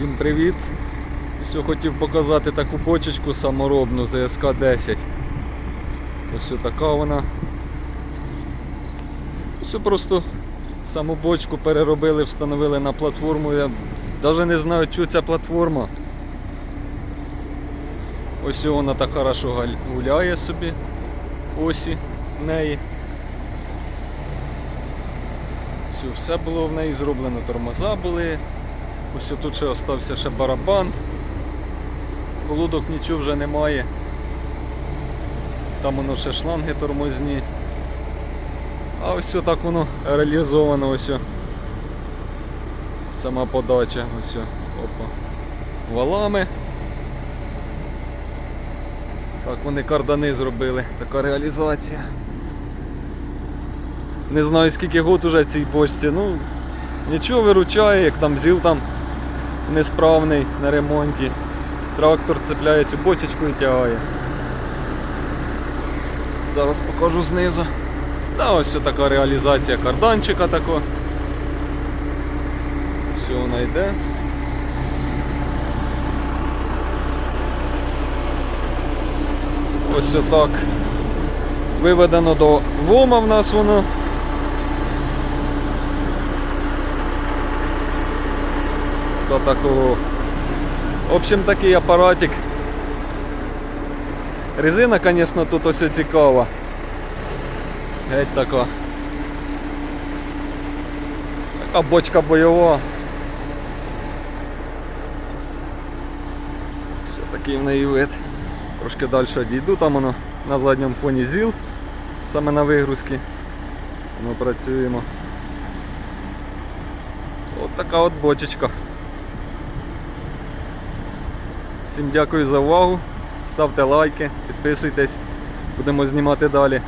Всім привіт! Ось хотів показати таку бочечку саморобну ЗСК-10. Ось така вона. Ось просто саму бочку переробили, встановили на платформу. Я навіть не знаю, що ця платформа. Ось вона так хорошо гуляє собі. Осі в неї. Все, все було в неї зроблено, тормоза були. Ось тут ще остався ще барабан. Колодок нічого вже немає. Там воно ще шланги тормозні. А ось так воно реалізовано ось. Сама подача, ось. Опа. Валами. Так вони кардани зробили. Така реалізація. Не знаю скільки год уже цій почті. Ну, нічого виручає, як там зіл там несправний на ремонті. Трактор цепляє цю бочечку і тягає. Зараз покажу знизу. Та ось така реалізація карданчика тако. Все вона йде. Ось отак. Виведено до ВОМа в нас воно. До такого. В общем, такий апаратик. Резина, звісно, тут ось цікава. Геть така. Така бочка бойова. Все такий в неї вид. Трошки далі дійду, там воно на задньому фоні ЗІЛ, саме на вигрузки. Ми працюємо. От така от бочечка. Всім дякую за увагу. Ставте лайки, підписуйтесь, будемо знімати далі.